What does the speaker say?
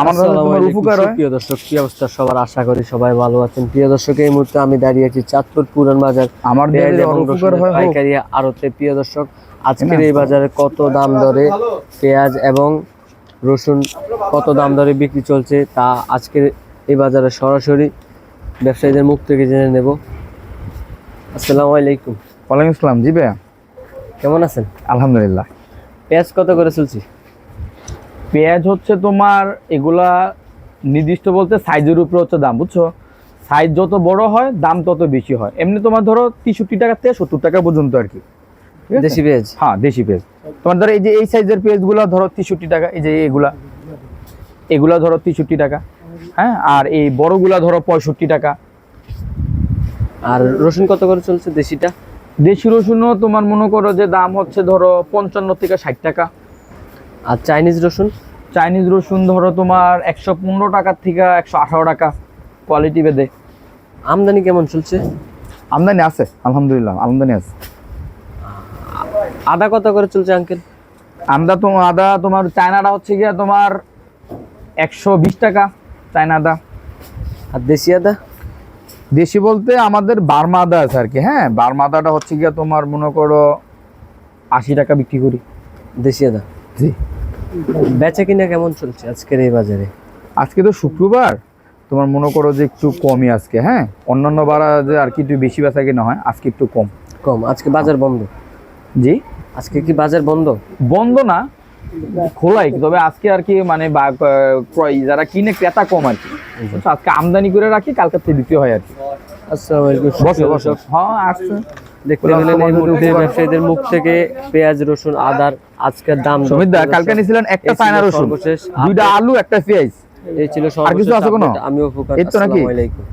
আমার দ্বারা আসসালামু তোমার আলাইকুম, উপকার হয়? প্রিয় দর্শক কি অবস্থা? সবার আশা করি সবাই ভালো আছেন। প্রিয় দর্শক এই মুহূর্তে আমি দাঁড়িয়ে আছি চাঁদপুর পুরান বাজার আমার পেঁয়াজ দ্বারা এবং ওর উপকার হয় পাইকারি আড়তে। প্রিয় দর্শক আজকের এই বাজারে কত দাম দরে পেঁয়াজ এবং রসুন কত দাম দরে বিক্রি চলছে তা আজকের এই বাজারে সরাসরি ব্যবসায়ীদের মুখ থেকে জেনে নেব। আসসালামু আলাইকুম। ওয়ালাইকুম আসসালাম। জি ভাইয়া। কেমন আছেন? আলহামদুলিল্লাহ। পেঁয়াজ কত করে চলছে? পেঁয়াজ হচ্ছে তোমার এগুলা নির্দিষ্ট বলতে সাইজের উপরে হচ্ছে দাম বুঝছ? সাইজ যত বড় হয় দাম তত বেশি হয়। এমনি তোমার ধরো তেষট্টি টাকা থেকে সত্তর টাকা পর্যন্ত আর কি। দেশি পেঁয়াজ? হ্যাঁ দেশি পেঁয়াজ। তোমার ধরো এই যে এই সাইজের পেঁয়াজগুলো ধরো তেষট্টি টাকা এই যে এগুলা। এগুলা ধরো তেষট্টি টাকা হ্যাঁ? আর এই বড়গুলা ধরো পঁয়ষট্টি টাকা। আর রসুন কত করে চলছে দেশিটা? দেশি রসুনও তোমার মনে করো যে দাম হচ্ছে ধরো পঞ্চান্ন থেকে ষাট টাকা। আর চাইনিজ রসুন? চাইনিজ রসুন ধরো তোমার একশো পনেরো টাকার থেকে একশো আঠারো টাকা কোয়ালিটি বেদে আমদানি কেমন চলছে? আমদানি আছে আলহামদুলিল্লাহ আমদানি আছে। আদা কত করে চলছে আঙ্কেল আমদা তো আদা তোমার চায়নাটা হচ্ছে গিয়া তোমার একশো বিশ টাকা চায়না আদা। আর দেশি আদা? দেশি বলতে আমাদের বার্মা আদা আছে আর কি হ্যাঁ বার্মা আদাটা হচ্ছে গিয়া তোমার মনে করো আশি টাকা বিক্রি করি। দেশি আদা? জি। বেচা কিনা কেমন চলছে আজকের এই বাজারে? আজকে তো শুক্রবার। তোমার মনে করো যে একটু কমই আজকে হ্যাঁ? অন্যান্য বারা যে আর কি একটু বেশি বেচা কিনা হয় আজকে একটু কম। কম। আজকে বাজার বন্ধ? জি? আজকে কি বাজার বন্ধ? বন্ধ না খোলাই তবে আজকে আর কি মানে ক্রয় যারা কিনে ক্রেতা কম আর কি। আজকে আমদানি করে রাখি কালকে থেকে বিক্রি হয় আর কি। আচ্ছা আলাইকুম। বসো বসো। হ্যাঁ আসছে। দেখতে পেলেন এই মুহূর্তে ব্যবসায়ীদের মুখ থেকে পেঁয়াজ রসুন আদার আজকের দাম সুমিত দা কালকে নিছিলেন একটা চায়না রসুন দুইটা আলু একটা পেঁয়াজ এই ছিল সর্বশেষ আছে কোনো? আপডেট। আমি উপকার নাকি? আসসালামু আলাইকুম